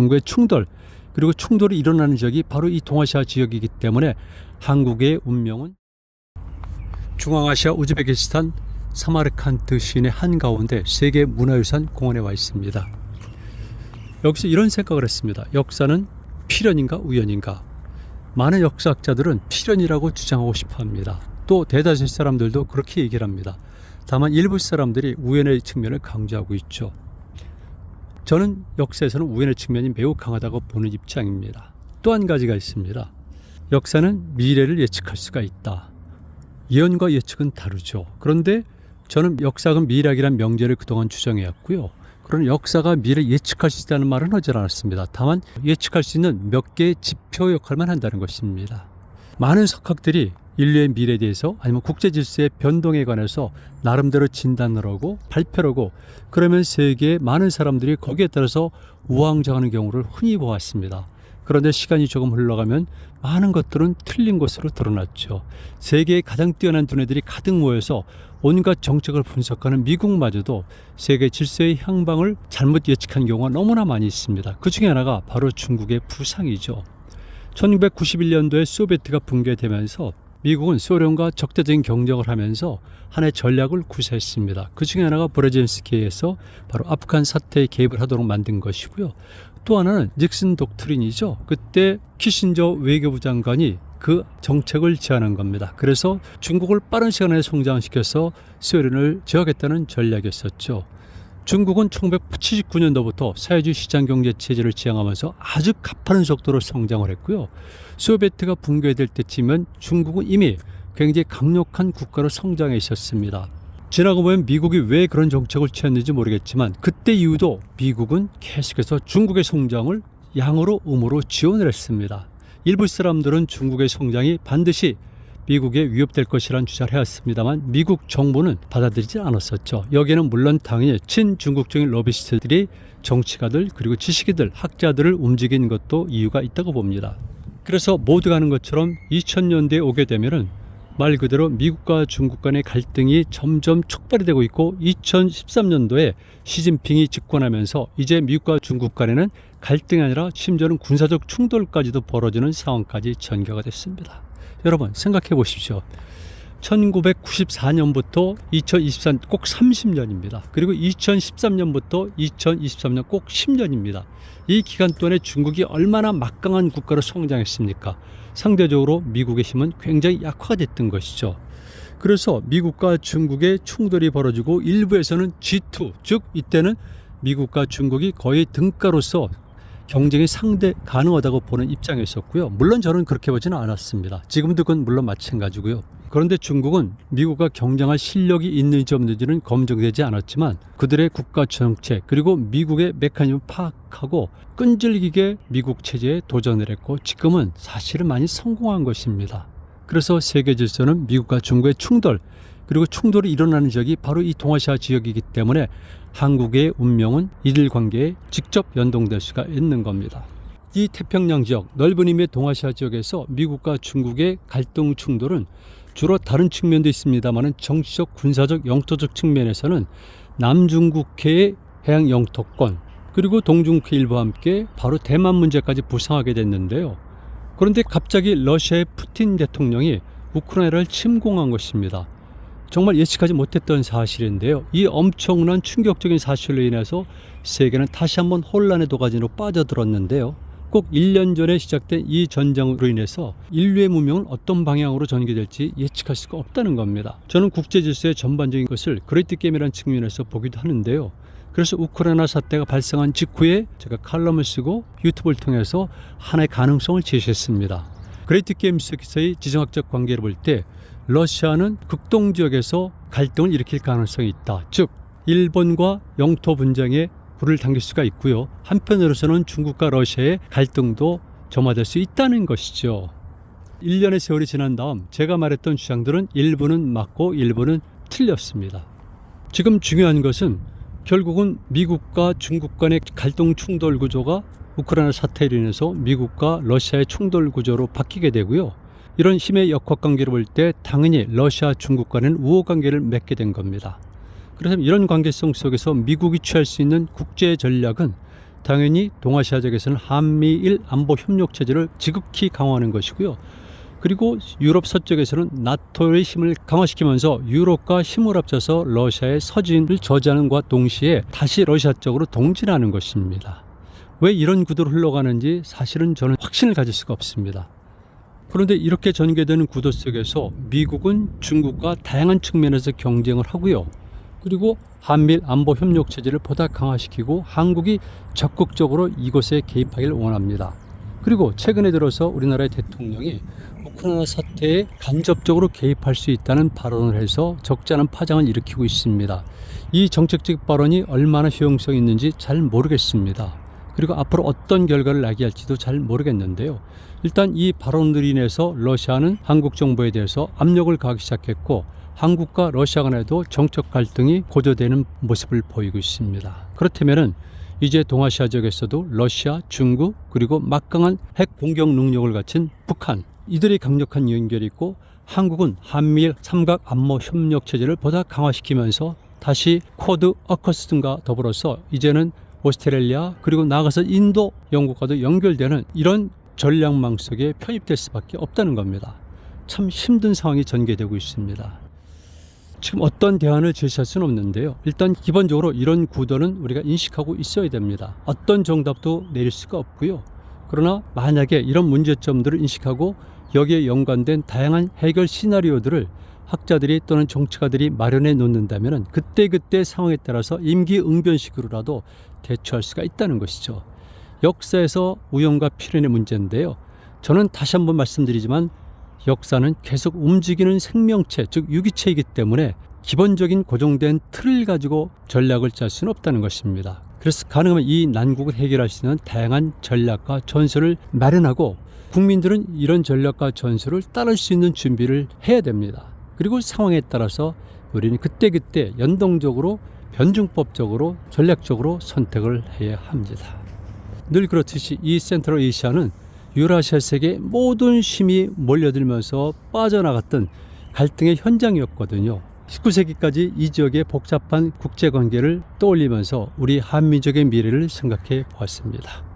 중국의 충돌 그리고 충돌이 일어나는 지역이 바로 이 동아시아 지역이기 때문에 한국의 운명은 중앙아시아 우즈베키스탄 사마르칸트 시내 한가운데 세계 문화유산 공원에 와 있습니다. 여기서 이런 생각을 했습니다. 역사는 필연인가 우연인가? 많은 역사학자들은 필연이라고 주장하고 싶어 합니다. 또 대다수 사람들도 그렇게 얘기를 합니다. 다만 일부 사람들이 우연의 측면을 강조하고 있죠. 저는 역사에서는 우연의 측면이 매우 강하다고 보는 입장입니다. 또 한 가지가 있습니다. 역사는 미래를 예측할 수가 있다. 예언과 예측은 다르죠. 그런데 저는 역사가 미래학이란 명제를 그동안 주장해왔고요. 그런 역사가 미래 예측할 수 있다는 말은 하지 않았습니다. 다만 예측할 수 있는 몇 개의 지표 역할만 한다는 것입니다. 많은 석학들이 인류의 미래에 대해서 아니면 국제 질서의 변동에 관해서 나름대로 진단을 하고 발표를 하고 그러면 세계의 많은 사람들이 거기에 따라서 우왕좌하는 경우를 흔히 보았습니다. 그런데 시간이 조금 흘러가면 많은 것들은 틀린 것으로 드러났죠. 세계의 가장 뛰어난 두뇌들이 가득 모여서 온갖 정책을 분석하는 미국마저도 세계 질서의 향방을 잘못 예측한 경우가 너무나 많이 있습니다. 그 중에 하나가 바로 중국의 부상이죠. 1991년도에 소비에트가 붕괴되면서 미국은 소련과 적대적인 경쟁을 하면서 하나의 전략을 구사했습니다. 그 중에 하나가 브레젠스키에서 바로 아프간 사태에 개입을 하도록 만든 것이고요. 또 하나는 닉슨 독트린이죠. 그때 키신저 외교부 장관이 그 정책을 제안한 겁니다. 그래서 중국을 빠른 시간에 성장시켜서 소련을 제어하겠다는 전략이었었죠. 중국은 1979년도부터 사회주의 시장 경제 체제를 지향하면서 아주 가파른 속도로 성장을 했고요. 소비에트가 붕괴될 때쯤은 중국은 이미 굉장히 강력한 국가로 성장해 있었습니다. 지나고 보면 미국이 왜 그런 정책을 취했는지 모르겠지만 그때 이후도 미국은 계속해서 중국의 성장을 양으로 음으로 지원을 했습니다. 일부 사람들은 중국의 성장이 반드시 미국에 위협될 것이라는 주장을 해왔습니다만 미국 정부는 받아들이지 않았었죠. 여기에는 물론 당연히 친중국적인 러비스트들이 정치가들 그리고 지식인들 학자들을 움직인 것도 이유가 있다고 봅니다. 그래서 모두가 하는 것처럼 2000년대에 오게 되면은 말 그대로 미국과 중국 간의 갈등이 점점 촉발이 되고 있고 2013년도에 시진핑이 집권하면서 이제 미국과 중국 간에는 갈등이 아니라 심지어는 군사적 충돌까지도 벌어지는 상황까지 전개가 됐습니다. 여러분 생각해 보십시오. 1994년부터 2024년 꼭 30년입니다. 그리고 2013년부터 2023년 꼭 10년입니다. 이 기간 동안에 중국이 얼마나 막강한 국가로 성장했습니까? 상대적으로 미국의 힘은 굉장히 약화가 됐던 것이죠. 그래서 미국과 중국의 충돌이 벌어지고 일부에서는 G2, 즉 이때는 미국과 중국이 거의 등가로서 경쟁이 상대 가능하다고 보는 입장이었었고요. 물론 저는 그렇게 보지는 않았습니다. 지금도 그건 물론 마찬가지고요. 그런데 중국은 미국과 경쟁할 실력이 있는지 없는지는 검증되지 않았지만 그들의 국가 정책 그리고 미국의 메커니즘을 파악하고 끈질기게 미국 체제에 도전을 했고 지금은 사실은 많이 성공한 것입니다. 그래서 세계 질서는 미국과 중국의 충돌 그리고 충돌이 일어나는 지역이 바로 이 동아시아 지역이기 때문에 한국의 운명은 이들 관계에 직접 연동될 수가 있는 겁니다. 이 태평양 지역, 넓은 의미의 동아시아 지역에서 미국과 중국의 갈등 충돌은 주로 다른 측면도 있습니다만은 정치적, 군사적, 영토적 측면에서는 남중국해의 해양 영토권 그리고 동중국해 일부와 함께 바로 대만 문제까지 부상하게 됐는데요. 그런데 갑자기 러시아의 푸틴 대통령이 우크라이나를 침공한 것입니다. 정말 예측하지 못했던 사실인데요. 이 엄청난 충격적인 사실로 인해서 세계는 다시 한번 혼란의 도가니로 빠져들었는데요. 꼭 1년 전에 시작된 이 전쟁으로 인해서 인류의 문명은 어떤 방향으로 전개될지 예측할 수가 없다는 겁니다. 저는 국제 질서의 전반적인 것을 그레이트 게임이라는 측면에서 보기도 하는데요. 그래서 우크라이나 사태가 발생한 직후에 제가 칼럼을 쓰고 유튜브를 통해서 하나의 가능성을 제시했습니다. 그레이트 게임 속에서의 지정학적 관계를 볼 때 러시아는 극동 지역에서 갈등을 일으킬 가능성이 있다. 즉 일본과 영토 분쟁에 불을 당길 수가 있고요. 한편으로서는 중국과 러시아의 갈등도 점화될 수 있다는 것이죠. 1년의 세월이 지난 다음 제가 말했던 주장들은 일부는 맞고 일부는 틀렸습니다. 지금 중요한 것은 결국은 미국과 중국 간의 갈등 충돌 구조가 우크라이나 사태로 인해서 미국과 러시아의 충돌 구조로 바뀌게 되고요. 이런 힘의 역학 관계를 볼 때 당연히 러시아 중국 간은 우호 관계를 맺게 된 겁니다. 그래서 이런 관계성 속에서 미국이 취할 수 있는 국제 전략은 당연히 동아시아 지역에서는 한미일 안보 협력 체제를 지극히 강화하는 것이고요. 그리고 유럽 서쪽에서는 나토의 힘을 강화시키면서 유럽과 힘을 합쳐서 러시아의 서진을 저지하는과 동시에 다시 러시아 쪽으로 동진하는 것입니다. 왜 이런 구도로 흘러가는지 사실은 저는 확신을 가질 수가 없습니다. 그런데 이렇게 전개되는 구도 속에서 미국은 중국과 다양한 측면에서 경쟁을 하고요. 그리고 한밀 안보 협력 체제를 보다 강화시키고 한국이 적극적으로 이곳에 개입하기를 원합니다. 그리고 최근에 들어서 우리나라의 대통령이 우크라이나 사태에 간접적으로 개입할 수 있다는 발언을 해서 적지 않은 파장을 일으키고 있습니다. 이 정책적 발언이 얼마나 효용성이 있는지 잘 모르겠습니다. 그리고 앞으로 어떤 결과를 나게 할지도 잘 모르겠는데요. 일단 이 발언으로 인해서 러시아는 한국 정부에 대해서 압력을 가하기 시작했고 한국과 러시아 간에도 정책 갈등이 고조되는 모습을 보이고 있습니다. 그렇다면은 이제 동아시아 지역에서도 러시아, 중국 그리고 막강한 핵 공격 능력을 갖춘 북한 이들이 강력한 연결이 있고 한국은 한미일 삼각 안보 협력 체제를 보다 강화시키면서 다시 쿼드 어커스 등과 더불어서 이제는 오스트레일리아 그리고 나아가서 인도 영국과도 연결되는 이런 전략망 속에 편입될 수밖에 없다는 겁니다. 참 힘든 상황이 전개되고 있습니다. 지금 어떤 대안을 제시할 수는 없는데요. 일단 기본적으로 이런 구도는 우리가 인식하고 있어야 됩니다. 어떤 정답도 내릴 수가 없고요. 그러나 만약에 이런 문제점들을 인식하고 여기에 연관된 다양한 해결 시나리오들을 학자들이 또는 정치가들이 마련해 놓는다면 그때그때 상황에 따라서 임기응변식으로라도 대처할 수가 있다는 것이죠. 역사에서 우연과 필연의 문제인데요. 저는 다시 한번 말씀드리지만 역사는 계속 움직이는 생명체, 즉 유기체이기 때문에 기본적인 고정된 틀을 가지고 전략을 짤 수는 없다는 것입니다. 그래서 가능하면 이 난국을 해결할 수 있는 다양한 전략과 전술을 마련하고 국민들은 이런 전략과 전술을 따를 수 있는 준비를 해야 됩니다. 그리고 상황에 따라서 우리는 그때그때 연동적으로 변증법적으로 전략적으로 선택을 해야 합니다. 늘 그렇듯이 이 센트럴 에이시아는 유라시아 세계 모든 힘이 몰려들면서 빠져나갔던 갈등의 현장이었거든요. 19세기까지 이 지역의 복잡한 국제 관계를 떠올리면서 우리 한민족의 미래를 생각해 보았습니다.